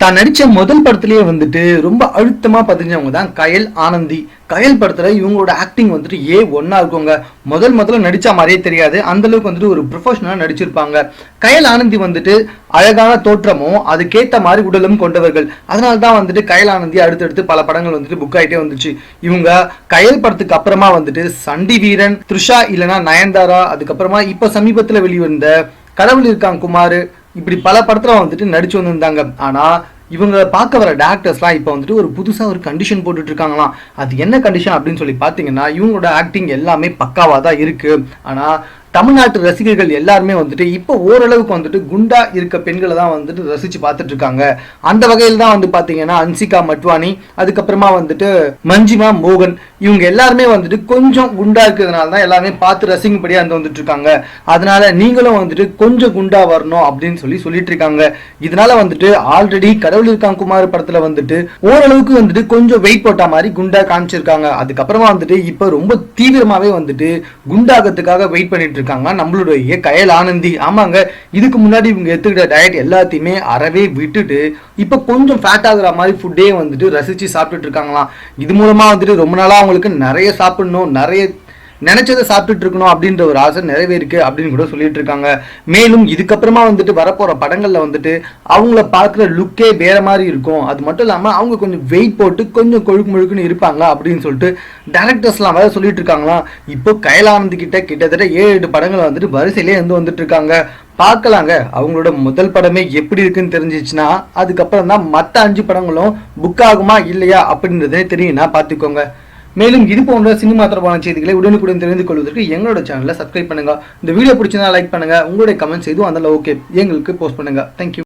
தான் நடித்த முதல் படத்துலேயே வந்துட்டு ரொம்ப அழுத்தமாக பதிஞ்சவங்க தான் கயல் ஆனந்தி. கயல் படத்தில் இவங்களோட ஆக்டிங் வந்துட்டு ஏ ஒன்றா இருக்குங்க. முதல் முதல்ல நடித்த மாதிரியே தெரியாது. அந்த அளவுக்கு வந்துட்டு ஒரு ப்ரொஃபஷனலாக நடிச்சிருப்பாங்க. கயல் ஆனந்தி வந்துட்டு அழகான தோற்றமும் அதுக்கேற்ற மாதிரி உடலும் கொண்டவர்கள். அதனால தான் வந்துட்டு கயல் ஆனந்தி அடுத்தடுத்து பல படங்கள் வந்துட்டு புக் ஆகிட்டே வந்துச்சு. இவங்க கயல் படத்துக்கு அப்புறமா வந்துட்டு சண்டி வீரன் த்ரிஷா இல்லைனா நயன்தாரா அதுக்கப்புறமா இப்போ சமீபத்தில் வெளிவந்த கடவுள் இருக்கான் குமார் இப்படி பல படத்துல வந்துட்டு நடிச்சு வந்திருந்தாங்க. ஆனா இவங்க பார்க்க வர டேரக்டர்ஸ்லாம் இப்போ வந்துட்டு ஒரு புதுசாக ஒரு கண்டிஷன் போட்டுட்டு இருக்காங்களாம். அது என்ன கண்டிஷன் அப்படின்னு சொல்லி பார்த்தீங்கன்னா இவங்களோட ஆக்டிங் எல்லாமே பக்காவாக தான் இருக்குது ஆனால் தமிழ்நாட்டு ரசிகர்கள் எல்லாருமே வந்துட்டு இப்போ ஓரளவுக்கு வந்துட்டு குண்டா இருக்க பெண்களை தான் வந்துட்டு ரசிச்சு பார்த்துட்டு இருக்காங்க. அந்த வகையில் தான் வந்து பார்த்தீங்கன்னா அன்சிகா மட்வானி அதுக்கப்புறமா வந்துட்டு மஞ்சிமா மோகன் இவங்க எல்லாருமே வந்துட்டு கொஞ்சம் குண்டா இருக்கிறதுனால தான் எல்லாருமே பார்த்து ரசிக்கும்படியா வந்து வந்துட்டு இருக்காங்க அதனால நீங்களும் வந்துட்டு கொஞ்சம் குண்டா வரணும் அப்படின்னு சொல்லி சொல்லிட்டு இருக்காங்க இதனால வந்துட்டு ஆல்ரெடி கடவுள் இருக்காங்க குமார் படத்துல வந்துட்டு ஓரளவுக்கு வந்துட்டு கொஞ்சம் வெயிட் போட்ட மாதிரி குண்டா காமிச்சிருக்காங்க. அதுக்கப்புறமா வந்துட்டு இப்போ ரொம்ப தீவிரமாவே வந்துட்டு குண்டாகத்துக்காக வெயிட் பண்ணிட்டு இருக்காங்க நம்மளுடைய கயல் ஆனந்தி. ஆமாங்க இதுக்கு முன்னாடி இவங்க எடுத்துக்கிட்ட டயட் எல்லாத்தையுமே அறவே விட்டுட்டு இப்போ கொஞ்சம் ஃபேட் ஆகுற மாதிரி ஃபுட்டே வந்துட்டு ரசிச்சு சாப்பிட்டுட்டு இருக்காங்களாம். இது மூலமா வந்துட்டு ரொம்ப நாளா அவங்களுக்கு நிறைய சாப்பிடணும் நிறைய நினைச்சதை சாப்பிட்டுட்டு இருக்கணும் அப்படின்ற ஒரு ஆசை நிறைவேறிக்கு அப்படின்னு கூட சொல்லிட்டு இருக்காங்க. மேலும் இதுக்கப்புறமா வந்துட்டு வரப்போற படங்கள்ல வந்துட்டு அவங்கள பார்க்குற லுக்கே வேற மாதிரி இருக்கும். அது மட்டும் இல்லாம அவங்க கொஞ்சம் வெயிட் போட்டு கொஞ்சம் கொழுக்கு முழுக்குன்னு இருப்பாங்க அப்படின்னு சொல்லிட்டு டேரக்டர்ஸ்லாம் வேற சொல்லிட்டு இருக்காங்களாம் இப்போ கைலானந்த் கிட்ட கிட்டத்தட்ட ஏழு எட்டு படங்கள் வந்துட்டு வரிசையிலே இருந்து வந்துட்டு இருக்காங்க. பார்க்கலாங்க. அவங்களோட முதல் படமே எப்படி இருக்குன்னு தெரிஞ்சிச்சுன்னா அதுக்கப்புறம் தான் மற்ற அஞ்சு படங்களும் புக் ஆகுமா இல்லையா அப்படின்றதே தெரியும்னா பார்த்துக்கோங்க. மேலும் இது போன்ற சினிமா தொடர்பான செய்திகளை உடனுக்குடன் தெரிந்து கொள்வதற்கு எங்களோட சேனலை சப்ஸ்கிரைப் பண்ணுங்க. இந்த வீடியோ பிடிச்சதா லைக் பண்ணுங்க. உங்களுடைய கமெண்ட்ஸ் எதுவும் அதில் ஓகே எங்களுக்கு போஸ்ட் பண்ணுங்க. தேங்க்யூ